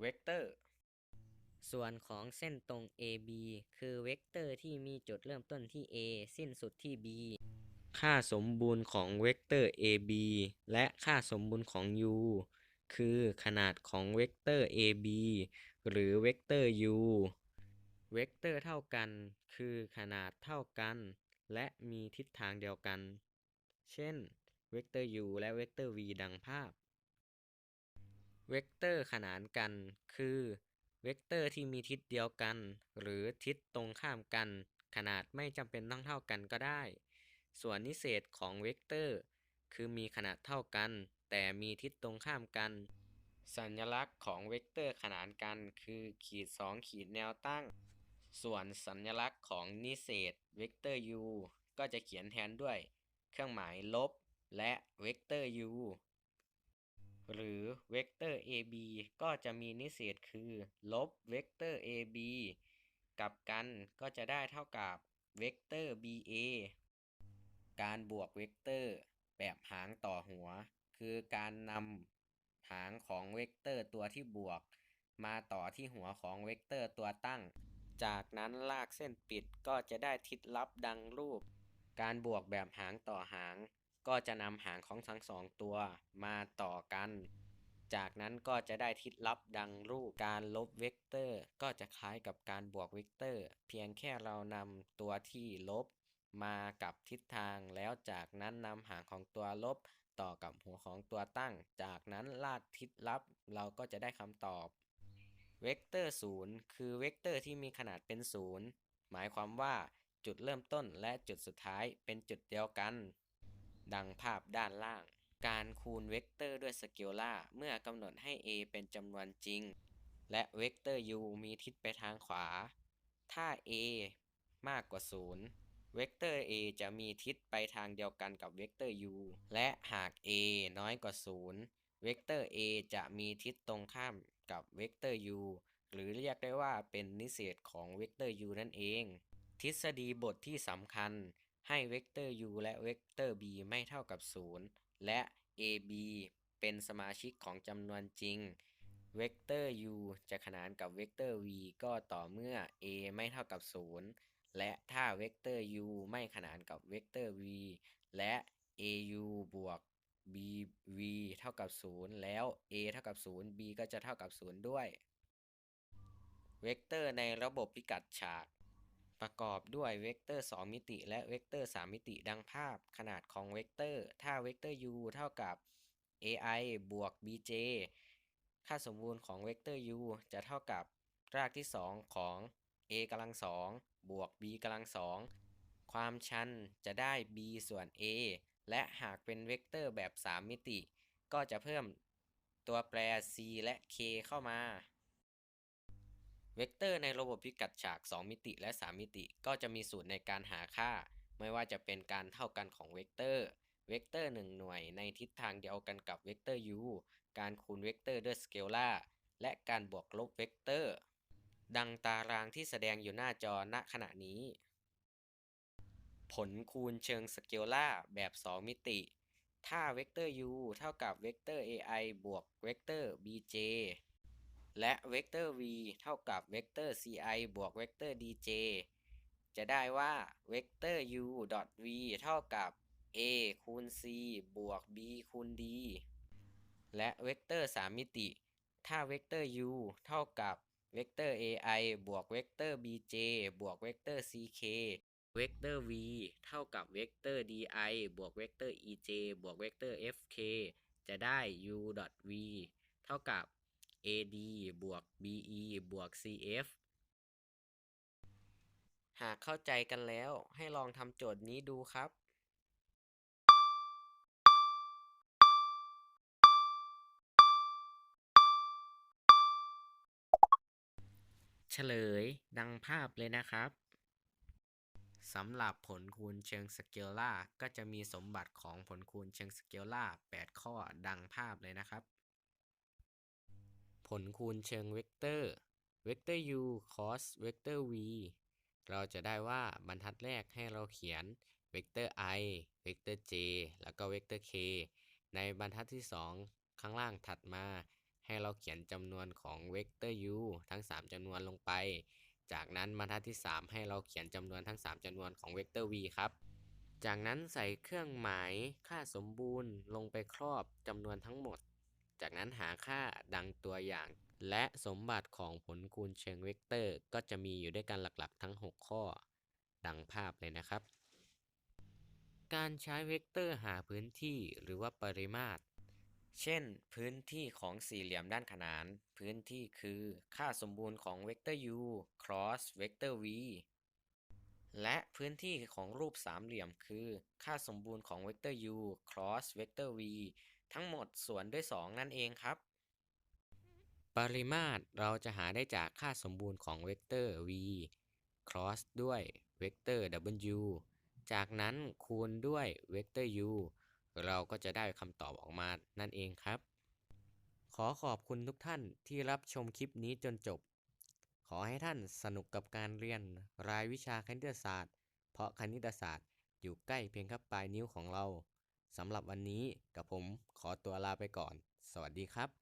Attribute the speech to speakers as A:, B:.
A: เวกเตอร์ ส่วนของเส้นตรง AB คือเวกเตอร์ที่มีจุดเริ่มต้นที่ A สิ้นสุดที่ B ค่าสมบูรณ์ของเวกเตอร์ AB และค่าสมบูรณ์ของ U คือขนาดของเวกเตอร์ AB หรือเวกเตอร์ U เวกเตอร์เท่ากัน คือขนาดเท่ากัน และมีทิศทางเดียวกัน เช่น เวกเตอร์ U และเวกเตอร์ V ดังภาพ เวกเตอร์ขนานกัน คือเวกเตอร์ที่มีทิศเดียวกัน หรือทิศตรงข้ามกัน ขนาดไม่จำเป็นต้องเท่ากันก็ได้ ส่วนนิเศษของเวกเตอร์ คือมีขนาดเท่ากัน แต่มีทิศตรงข้ามกัน สัญลักษณ์ของเวกเตอร์ขนานกัน คือขีดสองขีดแนวตั้ง ส่วนสัญลักษณ์ของนิเศษเวกเตอร์ u ก็จะเขียนแทนด้วย เครื่องหมายลบ และเวกเตอร์ u หรือเวกเตอร์ ab ก็จะมีนิเศษคือ ลบเวกเตอร์ ab กับกันก็จะได้เท่ากับเวกเตอร์ ba การบวกเวกเตอร์แบบหางต่อหัว คือการนำหางของเวกเตอร์ตัวที่บวก มาต่อที่หัวของเวกเตอร์ตัวตั้ง จากนั้นลากเส้นปิดก็จะได้ทิศลับดังรูป การบวกแบบหางต่อหาง ก็จะนำหางของทั้งสองตัวมาต่อกัน จากนั้นก็จะได้ทิศลับดังรูปการลบเวกเตอร์ ก็จะคล้ายกับการบวกเวกเตอร์ เพียงแค่เรานำตัวที่ลบมากับทิศทาง แล้วจากนั้นนำหางของตัวลบต่อกับหัวของตัวตั้ง จากนั้นลากทิศลับเราก็จะได้คำตอบ เวกเตอร์ศูนย์คือเวกเตอร์ที่มีขนาดเป็นศูนย์หมายความว่าจุดเริ่มต้นและจุดสุดท้ายเป็นจุดเดียวกัน ดังภาพด้านล่าง การคูณเวกเตอร์ด้วยสเกลล่าร์เมื่อกำหนดให้ a เป็นจำนวนจริง และเวกเตอร์ u มีทิศไปทางขวา ถ้า a มากกว่า 0 เวกเตอร์ a จะมีทิศไปทางเดียวกันกับเวกเตอร์ u และหาก a น้อยกว่า 0 เวกเตอร์ a จะมีทิศตรงข้ามกับเวกเตอร์ u หรือเรียกได้ว่าเป็นนิเศษของเวกเตอร์ u นั่นเอง ทฤษฎีบทที่สำคัญ ให้เวกเตอร์ u และเวกเตอร์ b ไม่เท่ากับ 0 และ ab เป็นสมาชิกของจำนวนจริง เวกเตอร์ u จะขนานกับเวกเตอร์ v ก็ต่อเมื่อ a ไม่เท่ากับ 0 และถ้าเวกเตอร์ u ไม่ขนานกับเวกเตอร์ v และ au บวก bv เท่ากับ 0 แล้ว a เท่ากับ 0 b ก็จะเท่ากับ 0 ด้วย เวกเตอร์ในระบบพิกัดฉาก ประกอบด้วยเวกเตอร์ 2 มิติ และเวกเตอร์ 3 มิติ ดังภาพขนาดของเวกเตอร์ ถ้าเวกเตอร์ u เท่ากับ ai บวก bj ค่าสมบูรณ์ของเวกเตอร์ u จะเท่ากับรากที่ 2 ของ a กำลังสองบวก b กำลังสองความชันจะได้ b ส่วน a และหากเป็นเวกเตอร์แบบ 3 มิติ ก็จะเพิ่มตัวแปร c และ k เข้ามา เวกเตอร์ในระบบพิกัดฉาก 2 มิติและ 3 มิติ ก็จะมีสูตรในการหาค่า ไม่ว่าจะเป็นการเท่ากันของเวกเตอร์ เวกเตอร์ 1 หน่วยในทิศทางเดียวกันกับเวกเตอร์ u การคูณเวกเตอร์ด้วยสเกลาร์และการบวกลบเวกเตอร์ ดังตารางที่แสดงอยู่หน้าจอณขณะนี้ ผลคูณเชิงสเกลาร์แบบ 2 มิติ ถ้าเวกเตอร์ u เท่ากับเวกเตอร์ ai บวกเวกเตอร์ bj และเวกเตอร์ v เท่ากับเวกเตอร์ ci บวกเวกเตอร์ dj จะได้ว่าเวกเตอร์ u dot v เท่ากับ a คูณ c บวก b คูณ d และเวกเตอร์ 3 มิติ ถ้าเวกเตอร์ u เท่ากับเวกเตอร์ ai บวกเวกเตอร์ bj บวกเวกเตอร์ ck เวกเตอร์ v เท่ากับเวกเตอร์ di บวกเวกเตอร์ ej บวกเวกเตอร์ fk จะได้ u.v เท่ากับ ad บวก be บวก cf หากเข้าใจกันแล้วให้ลองทำโจทย์นี้ดูครับ เฉลยดังภาพเลยนะครับสำหรับผลคูณเชิงสเกลล่าร์ก็จะมีสมบัติของผลคูณเชิงสเกลล่าร์8ข้อดังภาพเลยนะครับ ผลคูณเชิงเวกเตอร์ เวกเตอร์ u cos เวกเตอร์ v เราจะได้ว่าบรรทัดแรกให้เราเขียนเวกเตอร์ i เวกเตอร์ j แล้วก็เวกเตอร์ k ในบรรทัดที่ 2 ข้างล่างถัดมา ให้เราเขียนจำนวนของเวกเตอร์ u ทั้ง 3จำนวนลงไป จากนั้นบรรทัดที่ 3 ให้เราเขียนจำนวนทั้ง 3จำนวนของเวกเตอร์ v ครับ จากนั้นใส่เครื่องหมายค่าสมบูรณ์ลงไปครอบจำนวนทั้งหมด จากนั้นหาค่าดังตัวอย่าง และสมบัติของผลคูณเชิงเวกเตอร์ ก็จะมีอยู่ด้วยกันหลักๆ ทั้ง 6 ข้อ ดังภาพเลยนะครับ การใช้เวกเตอร์หาพื้นที่หรือว่าปริมาตร เช่น พื้นที่ของสี่เหลี่ยมด้านขนาน พื้นที่คือค่าสมบูรณ์ของเวกเตอร์ u cross เวกเตอร์ v และพื้นที่ของรูปสามเหลี่ยมคือ ค่าสมบูรณ์ของเวกเตอร์ u cross เวกเตอร์ v ทั้งหมดส่วนด้วย 2 นั่นเองครับ ปริมาตรเราจะหาได้จากค่าสมบูรณ์ของเวกเตอร์ v cross ด้วยเวกเตอร์ w จากนั้นคูณด้วยเวกเตอร์ u เราก็จะได้คำตอบออกมานั่นเองครับ ขอขอบคุณทุกท่านที่รับชมคลิปนี้จนจบ ขอให้ท่านสนุกกับการเรียนรายวิชาคณิตศาสตร์ เพราะคณิตศาสตร์อยู่ใกล้เพียงแค่ปลายนิ้วของเราสำหรับวันนี้กับผมขอตัวลาไปก่อน สวัสดีครับ